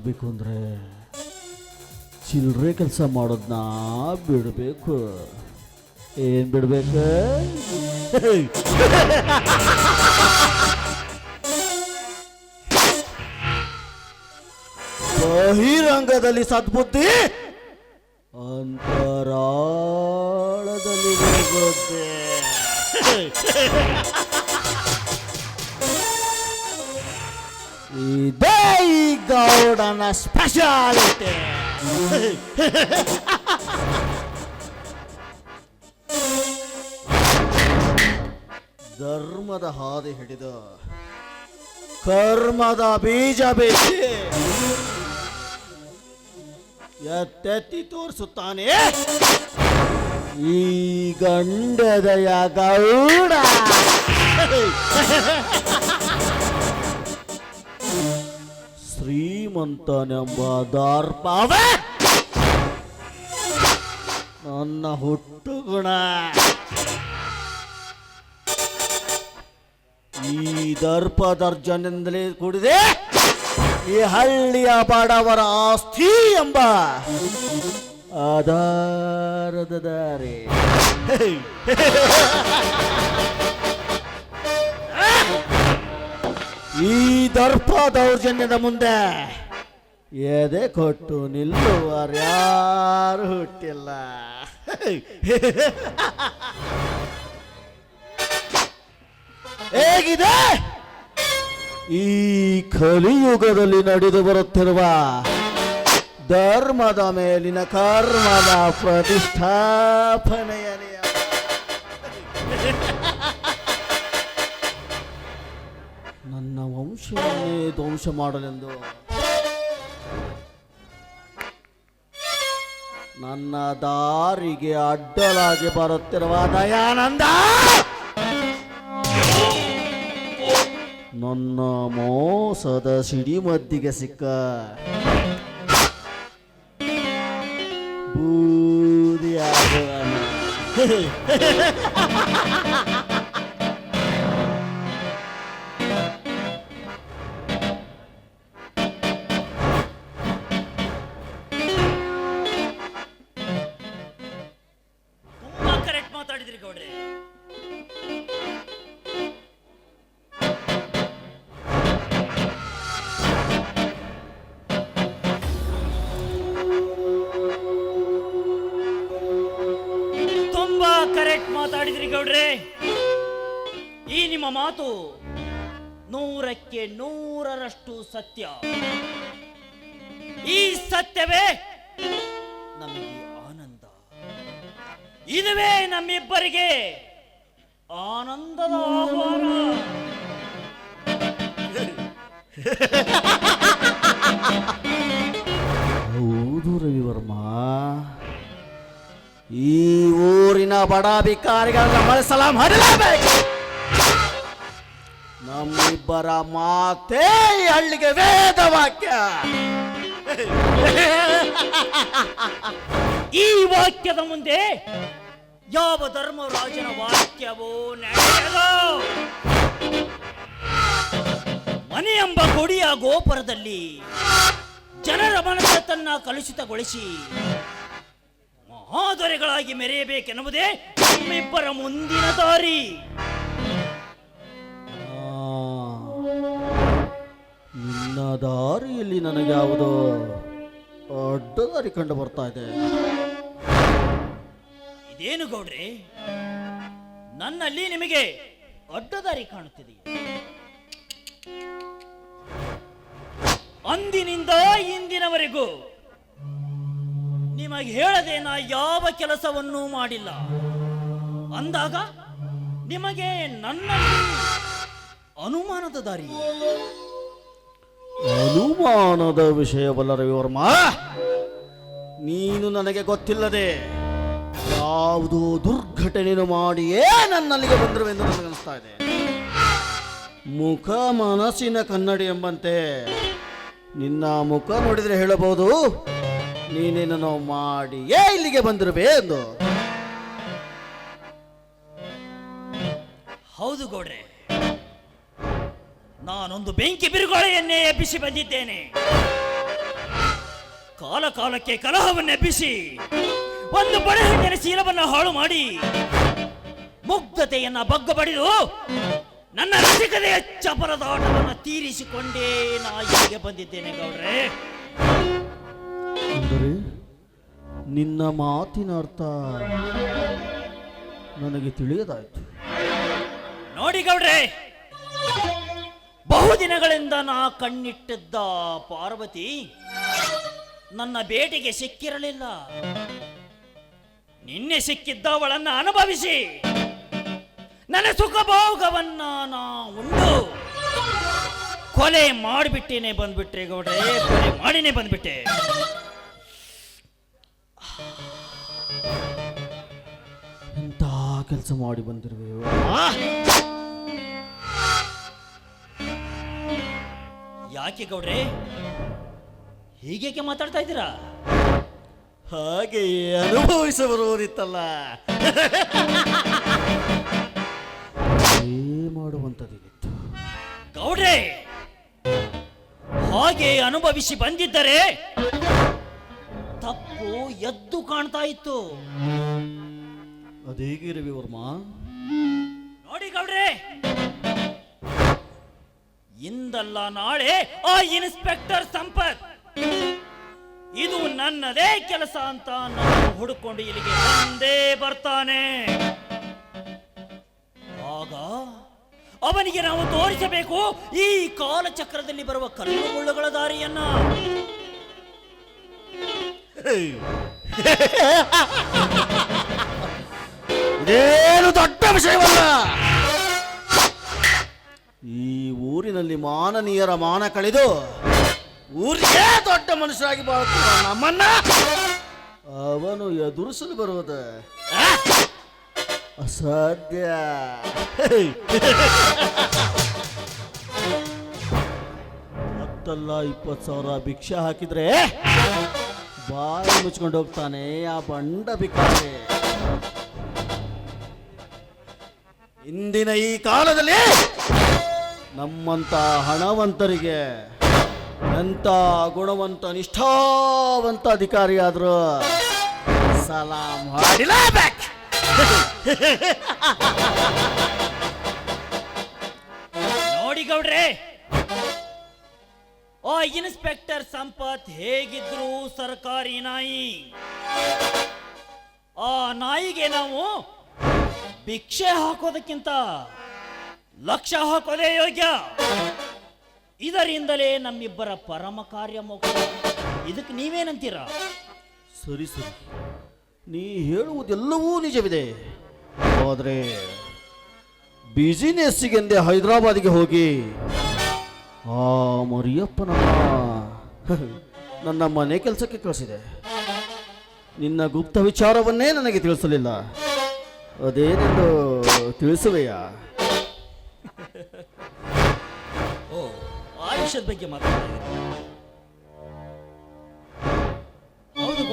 ಆಗ್ಬೇಕು ಅಂದ್ರೆ ಚಿಲ್ಲರೆ ಕೆಲಸ ಮಾಡೋದನ್ನ ಬಿಡಬೇಕು. ಏನ್ ಬಿಡ್ಬೇಕು? ಬಹಿರಂಗದಲ್ಲಿ ಸದ್ಬುದ್ಧಿ ಅಂತರಾಳದಲ್ಲಿ ಗೌಡನ ಸ್ಪೆಷಾಲಿಟಿ ಧರ್ಮದ ಹಾದಿ ಹಿಡಿದು ಕರ್ಮದ ಬೀಜ ಬೇಸಿ. ಎತ್ತೆತ್ತಿ ತೋರಿಸುತ್ತಾನೆ. ಈ ಗಂಡದಯ ಗೌಡ. ಶ್ರೀಮಂತನೆಂಬ ದರ್ಪವೇ ನನ್ನ ಹುಟ್ಟು ಗುಣ ಈ ದರ್ಪ ದರ್ಜನೆಂದಲೇ ಕೂಡಿದೆ ಈ ಹಳ್ಳಿಯ ಬಡವರ ಆಸ್ತಿ ಎಂಬ ಆಧಾರದ ದಾರಿ. ಈ ದರ್ಪ ದೌರ್ಜನ್ಯದ ಮುಂದೆ ಎದೆ ಕೊಟ್ಟು ನಿಲ್ಲುವರ್ಯಾರು ಹುಟ್ಟಿಲ್ಲ. ಹೇಗಿದೆ? ಈ ಕಲಿಯುಗದಲ್ಲಿ ನಡೆದು ಬರುತ್ತಿರುವ ಧರ್ಮದ ಮೇಲಿನ ಕರ್ಮದ ಪ್ರತಿಷ್ಠಾಪನೆಯ ವಂಶವನ್ನೇ ಧ್ವಂಸ ಮಾಡಲೆಂದು. ನನ್ನ ದಾರಿಗೆ ಅಡ್ಡಲಾಗಿ ಬರುತ್ತಿರುವ ದಯಾನಂದ! ನನ್ನ ಮೋಸದ ಸಿಡಿಮದ್ದಿಗೆ ಸಿಕ್ಕ ಬೂದಿಯಾಗುವನು ಸತ್ಯ. ಈ ಸತ್ಯವೇ ನಮಗೆ ಆನಂದ. ಇದುವೇ ನಮ್ಮಿಬ್ಬರಿಗೆ ಆನಂದದ ಆಹ್ವಾನ. ಹೌದು ರವಿವರ್ಮ. ಈ ಊರಿನ ಬಡ ಭಿಕಾರಿಗಳನ್ನ ಮಳೆಸಲ ಮಾಡಲೇಬೇಕು ನಮ್ಮಿಬ್ಬರ ಮಾತೇ ಹಳ್ಳಿಗೆ ವೇದ ವಾಕ್ಯ. ಈ ವಾಕ್ಯದ ಮುಂದೆ ಯಾವ ಧರ್ಮರಾಜನ ವಾಕ್ಯವೋ ನಡೆಯಲೋ ಮನೆ ಎಂಬ ಕೊಡಿಯ ಗೋಪುರದಲ್ಲಿ ಜನರ ಮನಸ್ಸನ್ನ ಕಲುಷಿತಗೊಳಿಸಿ ಮಹಾದೊರೆಗಳಾಗಿ ಮೆರೆಯಬೇಕೆನ್ನುವುದೇ ನಮ್ಮಿಬ್ಬರ ಮುಂದಿನ ದಾರಿ. ನಿನ್ನ ದಾರಿಯಲ್ಲಿ ನನಗೆ ಯಾವುದೋ ಅಡ್ಡ ದಾರಿ ಕಂಡು ಬರ್ತಾ ಇದೆ. ಇದೇನು ಗೌಡ್ರಿ? ನನ್ನಲ್ಲಿ ನಿಮಗೆ ಅಡ್ಡ ದಾರಿ ಕಾಣುತ್ತಿದೆ ಅಂದಿನಿಂದ ಇಂದಿನವರೆಗೂ ನಿಮಗೆ ಹೇಳದೆ ನಾ ಯಾವ ಕೆಲಸವನ್ನೂ ಮಾಡಿಲ್ಲ. ಅಂದಾಗ ನಿಮಗೆ ನನ್ನ ಅನುಮಾನದ ದಾರಿ ಅನುಮಾನದ ವಿಷಯವಲ್ಲ ರವಿವರ್ಮ ನೀನು ನನಗೆ ಗೊತ್ತಿಲ್ಲದೆ ಯಾವುದೋ ದುರ್ಘಟನೆಯನ್ನು ಮಾಡಿಯೇ ನನ್ನಲ್ಲಿಗೆ ಬಂದಿರುವೆಂದು ನನಗನ್ನಿಸ್ತಾ ಇದೆ. ಮುಖ ಮನಸ್ಸಿನ ಕನ್ನಡಿ ಎಂಬಂತೆ ನಿನ್ನ ಮುಖ ನೋಡಿದರೆ ಹೇಳಬಹುದು ನೀನೇನೋ ಮಾಡಿಯೇ ಇಲ್ಲಿಗೆ ಬಂದಿರುವೆ ಎಂದು. ಹೌದು ಗೌಡ್ರೆ. ನಾನೊಂದು ಬೆಂಕಿ ಬಿರುಗಾಳಿಯನ್ನೇ ಎಬ್ಬಿಸಿ ಬಂದಿದ್ದೇನೆ. ಕಾಲ ಕಾಲಕ್ಕೆ ಕಲಹವನ್ನು ಎಬ್ಬಿಸಿ ಒಂದು ಬಡಹಣ್ಣಿನ ಶೀಲವನ್ನು ಹಾಳು ಮಾಡಿ ಮುಗ್ಧತೆಯನ್ನ ಬಗ್ಗ ಬಡಿದು ನನ್ನ ರಸಿಕತೆಯ ಚಪರದಾಟವನ್ನು ತೀರಿಸಿಕೊಂಡೇ ನಾ ಇಲ್ಲಿಗೆ ಬಂದಿದ್ದೇನೆ ಗೌಡ್ರೆ. ಅಂದರೆ ನಿನ್ನ ಮಾತಿನ ಅರ್ಥ ನನಗೆ ತಿಳಿಯದಾಯಿತು. ನೋಡಿ ಗೌಡ್ರೆ ಬಹುದಿನಗಳಿಂದ ನಾ ಕಣ್ಣಿಟ್ಟಿದ್ದ ಪಾರ್ವತಿ ನನ್ನ ಬೇಟೆಗೆ ಸಿಕ್ಕಿರಲಿಲ್ಲ. ನಿನ್ನೆ ಸಿಕ್ಕಿದ್ದವಳನ್ನ ಅನುಭವಿಸಿ. ನನ್ನ ಸುಖಭೋಗವನ್ನ ನಾ ಉಂಡು. ಕೊಲೆ ಮಾಡಿಬಿಟ್ಟೇನೆ ಬಂದ್ಬಿಟ್ರೆ ಗೌಡ್ರೆ ಕೊಲೆ ಮಾಡಿನೇ ಬಂದ್ಬಿಟ್ಟೆ. ಎಂತ ಕೆಲಸ ಮಾಡಿ ಬಂದಿರುವೆ ಯಾಕೆ ಗೌಡ್ರೆ? ಹೀಗೇಕೆ ಮಾತಾಡ್ತಾ ಇದ್ದೀರಾ? ಹಾಗೆ ಅನುಭವಿಸ ಬರುವುದಿತ್ತಲ್ಲ ಮಾಡುವಂಥದ್ದಿತ್ತು ಗೌಡ್ರೆ ಹಾಗೆ ಅನುಭವಿಸಿ ಬಂದಿದ್ದರೆ ತಪ್ಪು ಎದ್ದು ಕಾಣ್ತಾ ಇತ್ತು. ಅದೇಗಿರವಿ ವರ್ಮ ನೋಡಿ ಗೌಡ್ರೆ ಇಂದಲ್ಲ ನಾಳೆ ಆ ಇನ್ಸ್ಪೆಕ್ಟರ್ ಸಂಪತ್. ಇದು ನನ್ನದೇ ಕೆಲಸ ಅಂತ ನಾನು ಹುಡುಕೊಂಡು ಇಲ್ಲಿಗೆ ಬಂದೇ ಬರ್ತಾನೆ. ಆಗ ಅವನಿಗೆ ನಾವು ತೋರಿಸಬೇಕು ಈ ಕಾಲಚಕ್ರದಲ್ಲಿ ಬರುವ ಕಲ್ಲು ಮುಳ್ಳುಗಳ ದಾರಿಯನ್ನ. ಇದೇನು ದೊಡ್ಡ ವಿಷಯವಲ್ಲ? ಈ ಊರಿನಲ್ಲಿ ಮಾನನೀಯರ ಮಾನ ಕಳೆದು ಊರಿಗೆ ದೊಡ್ಡ ಮನುಷ್ಯರಾಗಿ ಬಾಳುತ್ತಿರುವ ನಮ್ಮನ್ನ ಅವನು ಎದುರಿಸಲು ಬರುವುದು? ಅಸಾಧ್ಯ. ಹತ್ತಲ್ಲ ಇಪ್ಪತ್ತು ಸಾವಿರ ಭಿಕ್ಷೆ ಹಾಕಿದ್ರೆ ಬಾಯಿ ಮುಚ್ಕೊಂಡು ಹೋಗ್ತಾನೆ ಆ ಬಂಡ ಭಿಕಾರಿ ಇಂದಿನ ಈ ಕಾಲದಲ್ಲಿ ನಮ್ಮಂತ ಹಣವಂತರಿಗೆ ಎಂಥ ಗುಣವಂತ ನಿಷ್ಠಾವಂತ ಅಧಿಕಾರಿ ಆದ್ರು ಸಲಾಂ ಮಾಡಿಲೇಬೇಕು ನೋಡಿ ಗೌಡ್ರೆ ಓ ಇನ್ಸ್ಪೆಕ್ಟರ್ ಸಂಪತ್ ಹೇಗಿದ್ರು ಸರ್ಕಾರಿ ನಾಯಿ. ಆ ನಾಯಿಗೆ ನಾವು ಭಿಕ್ಷೆ ಹಾಕೋದಕ್ಕಿಂತ ಲಕ್ಷ ಹಾಕೋದೇ ಯೋಗ್ಯ ಇದರಿಂದಲೇ ನಮ್ಮಿಬ್ಬರ ಪರಮ ಕಾರ್ಯ ಮೋಕ್ಷ. ಇದಕ್ಕೆ ನೀವೇನಂತೀರ? ಸರಿ ಸರಿ. ನೀ ಹೇಳುವುದೆಲ್ಲವೂ ನಿಜವಿದೆ. ಆದರೆ ಬಿಸಿನೆಸ್ಸಿಗೆಂದೇ ಹೈದರಾಬಾದಿಗೆ ಹೋಗಿ, ಆ ಮರಿಯಪ್ಪನ ನನ್ನ ಮನೆ ಕೆಲಸಕ್ಕೆ ಕಳಿಸಿದೆ. ನಿನ್ನ ಗುಪ್ತ ವಿಚಾರವನ್ನೇ ನನಗೆ ತಿಳಿಸಲಿಲ್ಲ. ಅದೇನೆಂದು ತಿಳಿಸುವೆಯಾ? ಓ, ಆಯುಷ್ಯದ ಬಗ್ಗೆ ಮಾತಾಡ್ತಾ ಹೌದು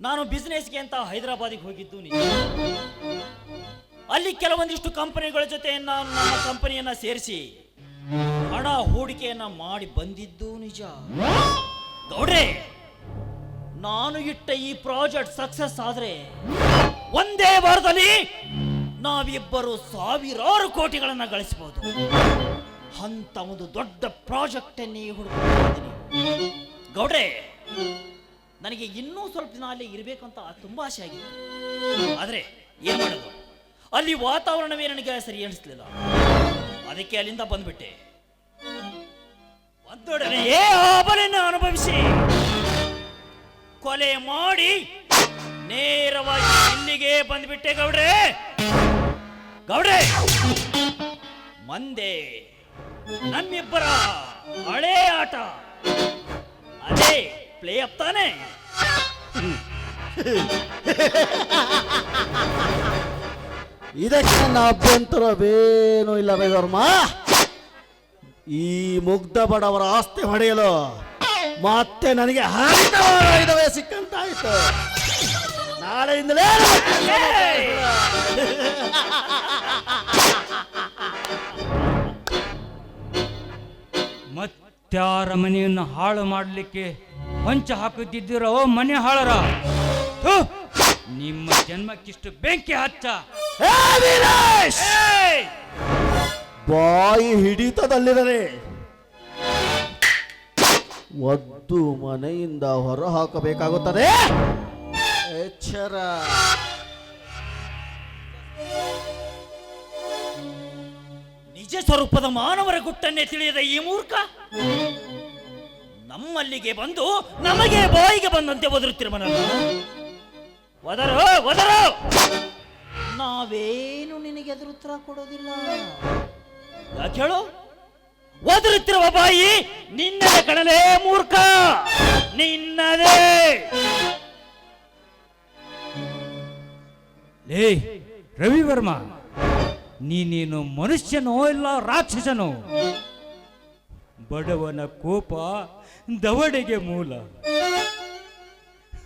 ನಾನು ಬಿಸ್ನೆಸ್ಗೆ ಅಂತ ಹೈದರಾಬಾದಿಗೆ ಹೋಗಿದ್ದು ನಿಜ ಅಲ್ಲಿ ಕೆಲವೊಂದಿಷ್ಟು ಕಂಪನಿಗಳ ಜೊತೆ ನಾನು ನನ್ನ ಕಂಪನಿಯನ್ನ ಸೇರಿಸಿ ಹಣ ಹೂಡಿಕೆಯನ್ನ ಮಾಡಿ ಬಂದಿದ್ದು ನಿಜ. ಗೌಡ್ರೆ, ನಾನು ಇಟ್ಟ ಈ ಪ್ರಾಜೆಕ್ಟ್ ಸಕ್ಸಸ್ ಆದ್ರೆ ಒಂದೇ ವಾರದಲ್ಲಿ ನಾವಿಬ್ಬರು ಸಾವಿರಾರು ಕೋಟಿಗಳನ್ನು ಗಳಿಸಬಹುದು. ಅಂತ ಒಂದು ದೊಡ್ಡ ಪ್ರಾಜೆಕ್ಟ್ ಅನ್ನೇ ಹುಡುಕಿದ್ದೀನಿ ಗೌಡ್ರೆ, ನನಗೆ ಇನ್ನೂ ಸ್ವಲ್ಪ ದಿನ ಅಲ್ಲಿ ಇರಬೇಕಂತ ತುಂಬಾ ಆಸೆ ಆಗಿದೆ ಆದರೆ ಏನ್ ಮಾಡೋದು? ಅಲ್ಲಿ ವಾತಾವರಣವೇ ನನಗೆ ಸರಿ ಅನಿಸ್ಲಿಲ್ಲ ಅದಕ್ಕೆ ಅಲ್ಲಿಂದ ಬಂದ್ಬಿಟ್ಟೆ. ಒಂದೊಡನೆ ಏ ಅನುಭವಿಸಿ. ಕೊಲೆ ಮಾಡಿ ನೇರವಾಗಿ ಇಲ್ಲಿಗೆ ಬಂದ್ಬಿಟ್ಟೆ ಗೌಡ್ರೆ. ಗೌಡ್ರೆ! ಮಂದೆ ನಮ್ಮಿಬ್ಬರ ಹಳೇ ಆಟ. ಅದೇ ಪ್ಲೇ ಅಪ್ ತಾನೆ ಇದಕ್ಕೆ ನನ್ನ ಅಭ್ಯಂತರವೇನೂ ಇಲ್ಲ ರವಿವರ್ಮ ಈ ಮುಗ್ಧ ಬಡವರ ಆಸ್ತಿ ಹೊಡೆಯಲು ಮತ್ತೆ ನನಗೆ ಆಯುಧವೇ ಸಿಕ್ಕಂತಾಯ್ತು. ನಾಳೆಯಿಂದಲೇ ಕೆಲ್ಸ ಮನೆಯನ್ನು ಹಾಳು ಮಾಡಲಿಕ್ಕೆ ಹೊಂಚ ಹಾಕುತ್ತಿದ್ದೀರೋ ಮನೆ ಹಾಳರ! ನಿಮ್ಮ ಜನ್ಮಕ್ಕಿಷ್ಟು ಬೆಂಕಿ ಹಚ್ಚ! ಬಾಯಿ ಹಿಡಿತದಲ್ಲಿರದೆ ಒದ್ದು ಮನೆಯಿಂದ ಹೊರ ಹಾಕಬೇಕಾಗುತ್ತದೆ. ಎಚ್ಚರ. ನಿಜ ಸ್ವರೂಪದ ಮಾನವರ ಗುಟ್ಟನ್ನೇ ತಿಳಿಯದ ಈ ಮೂರ್ಖ? ನಮ್ಮಲ್ಲಿಗೆ ಬಂದು ನಮಗೆ ಬಾಯಿಗೆ ಬಂದಂತೆ ಒದರುತ್ತಿರುವ ಒದರೋ ಒದರೋ! ನಾವೇನು ನಿನಗೆ ಎದುರು ಉತ್ತರ ಕೊಡೋದಿಲ್ಲ? ಯಾಕೆ ಹೇಳು? ಒದರುತ್ತಿರುವ ಬಾಯಿ ನಿನ್ನದೇ ಕಣಲೇ ಮೂರ್ಖ! ನಿನ್ನದೇ! ಲೇ, ರವಿವರ್ಮ! ನೀನೇನು ಮನುಷ್ಯನೋ ಇಲ್ಲ ರಾಕ್ಷಸನೋ? ಬಡವನ ಕೋಪ ದವಡೆಗೆ ಮೂಲ.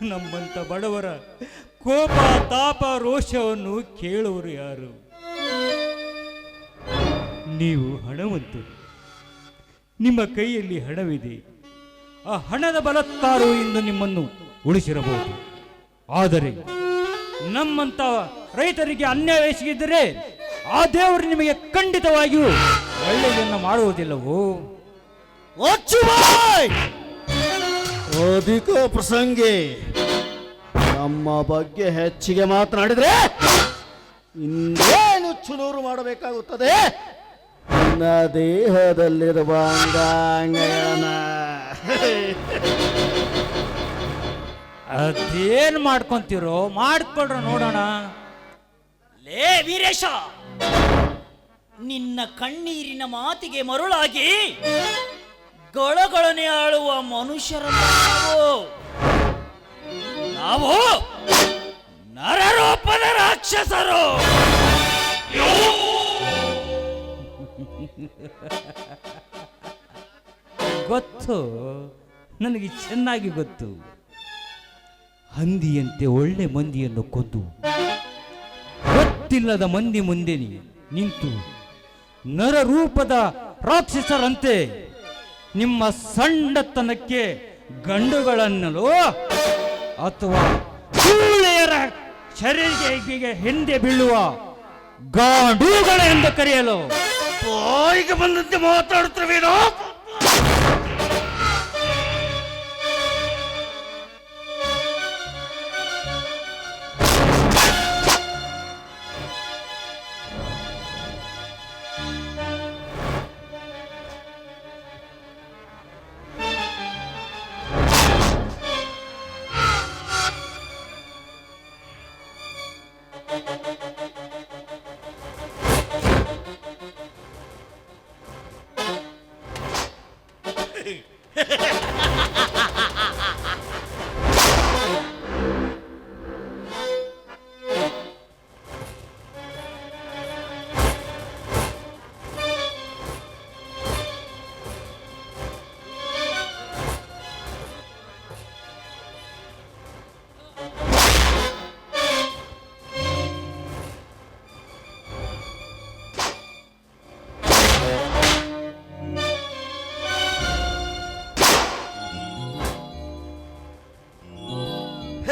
ನಮ್ಮಂತ ಬಡವರ ಕೋಪ, ತಾಪ, ರೋಷವನ್ನು ಕೇಳುವರು ಯಾರು? ನೀವು ಹಣವಂತು ನಿಮ್ಮ ಕೈಯಲ್ಲಿ ಹಣವಿದೆ. ಆ ಹಣದ ಬಲತ್ತಾರು ಎಂದು ನಿಮ್ಮನ್ನು ಉಳಿಸಿರಬಹುದು. ಆದರೆ ನಮ್ಮಂತ ರೈತರಿಗೆ ಅನ್ಯಾಯ ಎಸಗಿದ್ದರೆ ಆ ದೇವರು ನಿಮಗೆ ಖಂಡಿತವಾಗಿಯೂ ಒಳ್ಳೆಯದನ್ನು ಮಾಡುವುದಿಲ್ಲವೋ! ಅಧಿಕ ಪ್ರಸಂಗಿ ನಮ್ಮ ಬಗ್ಗೆ ಹೆಚ್ಚಿಗೆ ಮಾತನಾಡಿದ್ರೆ ಇನ್ನೇನು ಚುನೂರು ಮಾಡಬೇಕಾಗುತ್ತದೆ? ನನ್ನ ದೇಹದಲ್ಲಿರುವ ಅಂಗಾಂಗಗಳನ್ನ. ಅದೇನು ಮಾಡ್ಕೊಂತೀರೋ ಮಾಡ್ಕೊಡ್ರ ನೋಡೋಣ. ಲೇ ವೀರೇಶ! ನಿನ್ನ ಕಣ್ಣೀರಿನ ಮಾತಿಗೆ ಮರುಳಾಗಿ ಗಳಗಳನೆ ಆಳುವ ಮನುಷ್ಯರ ನಾವು? ನಾವು? ನರರೂಪದ ರಾಕ್ಷಸರು! ಗೊತ್ತು? ನನಗೆ ಚೆನ್ನಾಗಿ ಗೊತ್ತು. ಹಂದಿಯಂತೆ ಒಳ್ಳೆ ಮಂದಿಯನ್ನು ಕೊಂದು ಗೊತ್ತಿಲ್ಲದ ಮಂದಿ ಮುಂದೆ ನಿಂತು ನರರೂಪದ ರಾಕ್ಷಸರಂತೆ ನಿಮ್ಮ ಸಣ್ಣತನಕ್ಕೆ ಗಂಡುಗಳನ್ನಲೋ ಅಥವಾ ಸೂಳೆಯರ ಶರೀರಿಗೆ ಹಿಂದೆ ಬೀಳುವ ಗಾಂಡುಗಳ ಎಂದು ಕರೆಯಲು? ಬಂದಂತೆ ಮಾತಾಡುತ್ತವೇನೋ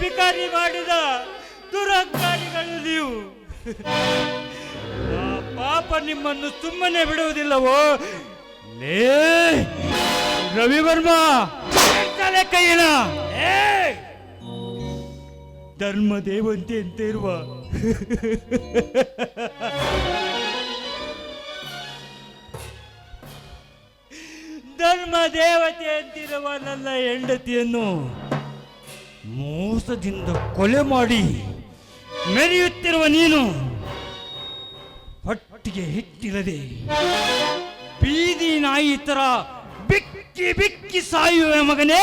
ಬಿಕಾರಿ ಮಾಡಿದ ದುರಹಂಕಾರಿಗಳು ನೀವು. ಪಾಪ ನಿಮ್ಮನ್ನು ಸುಮ್ಮನೆ ಬಿಡುವುದಿಲ್ಲವೋ? ಲೇ ರವಿವರ್ಮ ಏಯ್! ಧರ್ಮ ದೇವಂತೆ ಅಂತ ಇರುವ. ಧರ್ಮ ದೇವತೆ ಅಂತಿರುವ ನನ್ನ ಹೆಂಡತಿಯನ್ನು ಮೋಸದಿಂದ ಕೊಲೆ ಮಾಡಿ ಮೆರೆಯುತ್ತಿರುವ ನೀನು ಹೊಟ್ಟಿಗೆ ಹಿಟ್ಟಿಲ್ಲದೆ ಬೀದಿ ನಾಯಿ ತರ ಬಿಕ್ಕಿ ಬಿಕ್ಕಿ ಸಾಯುವ ಮಗನೇ,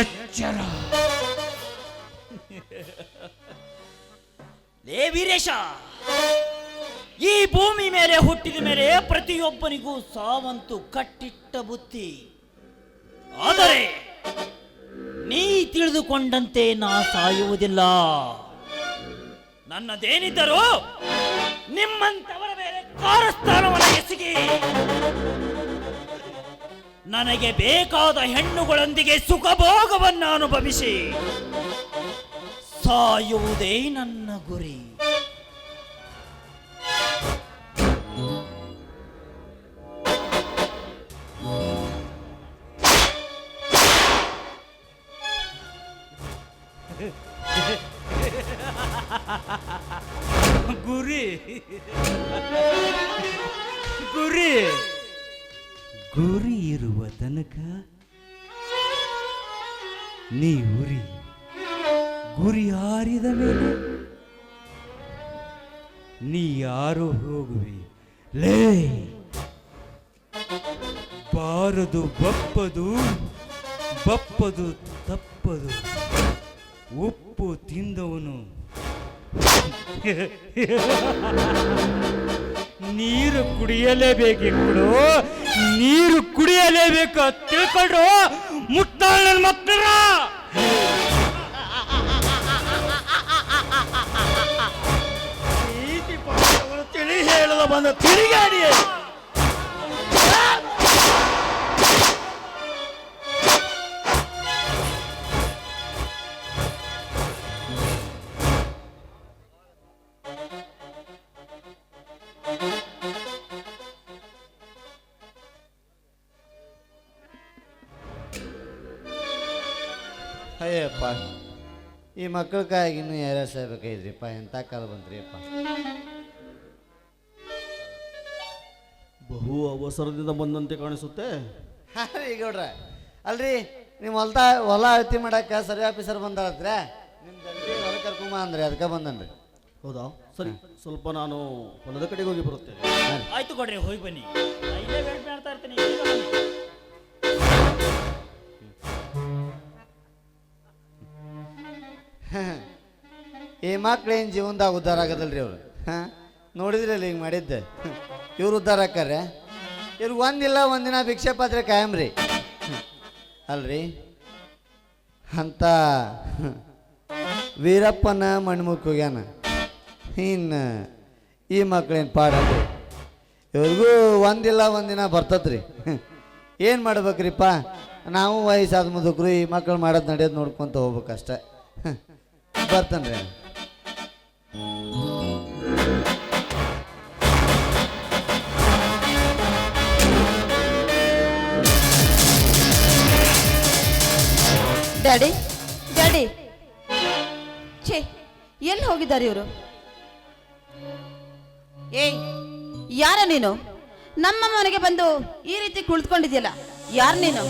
ಎಚ್ಚರ. ಲೇ ವೀರೇಶ, ಈ ಭೂಮಿ ಮೇಲೆ ಹುಟ್ಟಿದ ಮೇಲೆ ಪ್ರತಿಯೊಬ್ಬನಿಗೂ ಸಾವಂತು ಕಟ್ಟಿಟ್ಟ ಬುತ್ತಿ ಆದರೆ ನೀ ತಿಳಿದುಕೊಂಡಂತೆ ನಾ ಸಾಯುವುದಿಲ್ಲ. ನನ್ನದೇನಿದ್ದರೂ ನಿಮ್ಮಂತವರ ಮೇಲೆ ಕಾರಸ್ಥಾನವನ್ನು ಎಸಗಿ, ನನಗೆ ಬೇಕಾದ ಹೆಣ್ಣುಗಳೊಂದಿಗೆ ಸುಖಭೋಗವನ್ನು ಅನುಭವಿಸಿ, ಸಾಯುವುದೇ ನನ್ನ ಗುರಿ. ಗುರಿ. ಗುರಿ. ಗುರಿ ಇರುವ ತನಕ ನೀ ಉರಿ. ಗುರಿ ಹಾರಿದ ಮೇಲೆ ನೀ ಯಾರು ಹೋಗುವೆ? ಲೇ. ಬಾರದು ಬಪ್ಪದು ಬಪ್ಪದು ತಪ್ಪದು. ಉಪ್ಪು ತಿಂದವನು ನೀರು ಕುಡಿಯಲೇಬೇಕಿಕ್ಕಳು ನೀರು ಕುಡಿಯಲೇಬೇಕು ತಿಳ್ಕೊಂಡ್ರು ಮುಟ್ಟಾಳ ಮಕ್ಕಳ ತಿಳಿ ಹೇಳದ ಬಂದ ತಿರುಗಾಡಿ ಅಯ್ಯಪ್ಪ ಈ ಮಕ್ಕಳ ಕಾಯಿಗೆ ಇನ್ನೂ ಯಾರ್ಯಾರು ಸಾಯ್ಬೇಕಾಗಿದ್ರಿಪ್ಪ ಎಂಥ ಕಾಲ ಬಂತ್ರಿಯಪ್ಪ? ಬಹು ಅವಸರದಿಂದ ಬಂದಂತೆ ಕಾಣಿಸುತ್ತೆ. ಹಾಂ ರೀ ಗೌಡ್ರ ಅಲ್ರಿ ನಿಮ್ಮ ಹೊಲ್ದ ಹೊಲ ಅಳತಿ ಮಾಡಕ್ಕೆ ಸರಿ ಆಫೀಸರ್ ಬಂದ್ರ ನಿಮ್ಮ ಜಲ್ದಿ ಹೊಲ ಕರ್ಕೊಂಬ ಅಂದ್ರಿ ಅದಕ್ಕೆ ಬಂದನ್ರಿ. ಹೌದಾ? ಸರಿ ಸ್ವಲ್ಪ ನಾನು ಹೊಲದ ಕಡೆಗೆ ಹೋಗಿ ಬರುತ್ತೇನೆ. ಆಯ್ತು ಕೊಡ್ರಿ ಹೋಗಿ ಬನ್ನಿ. ಮಕ್ಳು ಏನು ಜೀವನದಾಗ ಉದ್ಧಾರ ಆಗದಲ್ರಿ ಅವ್ರು? ಹಾಂ? ನೋಡಿದ್ರಲ್ಲ ಹಿಂಗೆ ಮಾಡಿದ್ದೆ? ಇವ್ರು ಉದ್ಧಾರ ಆಕ್ಕಾರೆ ಇವ್ರಿಗೆ ಒಂದಿಲ್ಲ ಒಂದಿನ ಭಿಕ್ಷೆ ಪಾತ್ರೆ ಕಾಯಂ ರೀ ಅಲ್ರಿ? ಅಂತ ವೀರಪ್ಪನ ಮಣ್ಮುಖ ಹೋಗ್ಯಾನ. ಇನ್ನು ಈ ಮಕ್ಳೇನು ಪಾಡ ಇವ್ರಿಗೂ ಒಂದಿಲ್ಲ ಒಂದಿನ ಬರ್ತದ್ರಿ ಏನು ಮಾಡ್ಬೇಕ್ರಿಪ್ಪ? ನಾವು ವಯಸ್ಸಾದ ಮುದುಕರು ಈ ಮಕ್ಳು ಮಾಡೋದು ನಡೆಯೋದು ನೋಡ್ಕೊತ ಹೋಗ್ಬೇಕಷ್ಟೆ. ಬರ್ತಾನೆ ರೀ ಡ್ಯಾಡಿ ಡ್ಯಾಡಿ. ಛೇ ಎಲ್ಲಿ ಹೋಗಿದ್ದಾರೆ ಇವರು? ಏಯ್ ಯಾರ ನೀನು? ನಮ್ಮ ಮನೆಗೆ ಬಂದು ಈ ರೀತಿ ಕುಳಿತುಕೊಂಡಿದ್ಯಲ್ಲ ಯಾರು ನೀನು?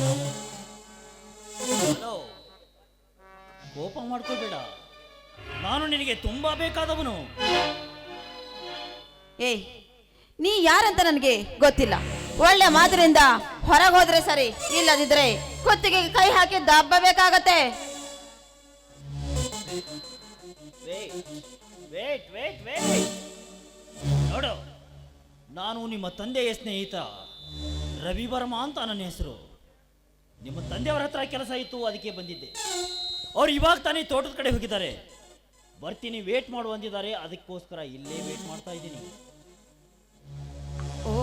ಕೋಪ ಮಾಡ್ಕೋಬೇಡ. ನಾನು ನಿನಗೆ ತುಂಬಾ ಬೇಕಾದವನು. ಏಯ್ ನೀ ಯಾರಂತ ನನಗೆ ಗೊತ್ತಿಲ್ಲ. ಒಳ್ಳೆ ಮಾತಿನಿಂದ ಹೊರಗೆ ಹೋದ್ರೆ ಸರಿ ಇಲ್ಲದಿದ್ರೆ ಕುತ್ತಿಗೆ ಕೈ ಹಾಕಿ ದಬ್ಬಬೇಕಾಗತ್ತೆ. ನೋಡು ನಾನು ನಿಮ್ಮ ತಂದೆಯ ಸ್ನೇಹಿತ ರವಿ ವರ್ಮ ಅಂತ ನನ್ನ ಹೆಸರು. ನಿಮ್ಮ ತಂದೆಯವರ ಹತ್ರ ಕೆಲಸ ಇತ್ತು ಅದಕ್ಕೆ ಬಂದಿದ್ದೆ. ಅವ್ರು ಇವಾಗ ತಾನೇ ತೋಟದ ಕಡೆ ಹೋಗಿದ್ದಾರೆ. ಬರ್ತೀನಿ ವೇಟ್ ಮಾಡು ಅಂದಿದ್ದಾರೆ. ಅದಕ್ಕೋಸ್ಕರ ಇಲ್ಲೇ ವೇಟ್ ಮಾಡ್ತಾ ಇದ್ದೀನಿ. ಓ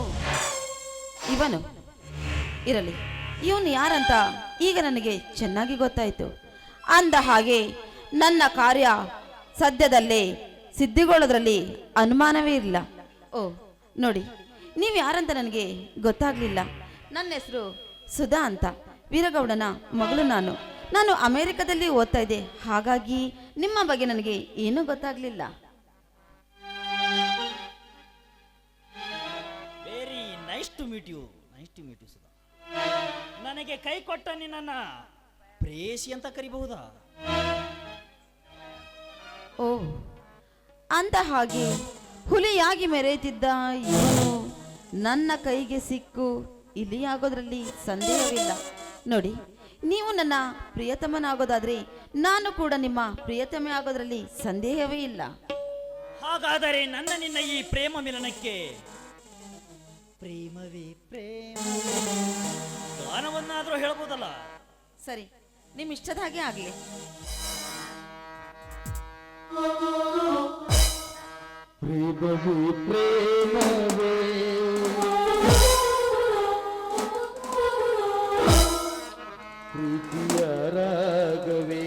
ಇವನು, ಇರಲಿ, ಇವನು ಯಾರಂತ ಈಗ ನನಗೆ ಚೆನ್ನಾಗಿ ಗೊತ್ತಾಯಿತು. ಅಂದ ಹಾಗೆ ನನ್ನ ಕಾರ್ಯ ಸದ್ಯದಲ್ಲೇ ಸಿದ್ಧಿಗೊಳ್ಳೋದ್ರಲ್ಲಿ ಅನುಮಾನವೇ ಇಲ್ಲ. ಓ, ನೋಡಿ, ನೀವು ಯಾರಂತ ನನಗೆ ಗೊತ್ತಾಗಲಿಲ್ಲ. ನನ್ನ ಹೆಸರು ಸುಧಾ ಅಂತ. ವೀರಗೌಡನ ಮಗಳು ನಾನು. ನಾನು ಅಮೇರಿಕದಲ್ಲಿ ಓದ್ತಾ ಇದ್ದೆ. ಹಾಗಾಗಿ ನಿಮ್ಮ ಬಗ್ಗೆ ನನಗೆ ಏನೂ ಗೊತ್ತಾಗ್ಲಿಲ್ಲ. Meet you nice to meet you Sudha ನನಗೆ ಕೈ ಕೊಟ್ಟ ನಿನ್ನ ಪ್ರೇಸಿ ಅಂತ ಕರಿಬಹುದಾ? ಓ ಅಂದ ಹಾಗೆ ಹುಲಿಯಾಗಿ ಮೆರೆಯುತ್ತಿದ್ದ ಇವನು ನನ್ನ ಕೈಗೆ ಸಿಕ್ಕು. ಇಲಿಯಾಗೋದ್ರಲ್ಲಿ ಸಂದೇಹವಿಲ್ಲ. ನೋಡಿ ನೀವು ನನ್ನ ಪ್ರಿಯತಮನಾಗೋದಾದ್ರೆ ನಾನು ಕೂಡ ನಿಮ್ಮ ಪ್ರಿಯತಮೆ ಆಗೋದ್ರಲ್ಲಿ ಸಂದೇಹವೇ ಇಲ್ಲ. ಹಾಗಾದರೆ ನನ್ನ ನಿನ್ನ ಈ ಪ್ರೇಮ ಮಿಲನಕ್ಕೆ ಪ್ರೇಮವೇ ಪ್ರೇಮ. ಗಾನವನ್ನಾದರೂ ಹೇಳ್ಬೋದಲ್ಲ? ಸರಿ ನಿಮ್ಮ ಇಷ್ಟದ ಹಾಗೆ ಆಗಲಿ. ಪ್ರೀತಿಯ ರಾಗವೇ.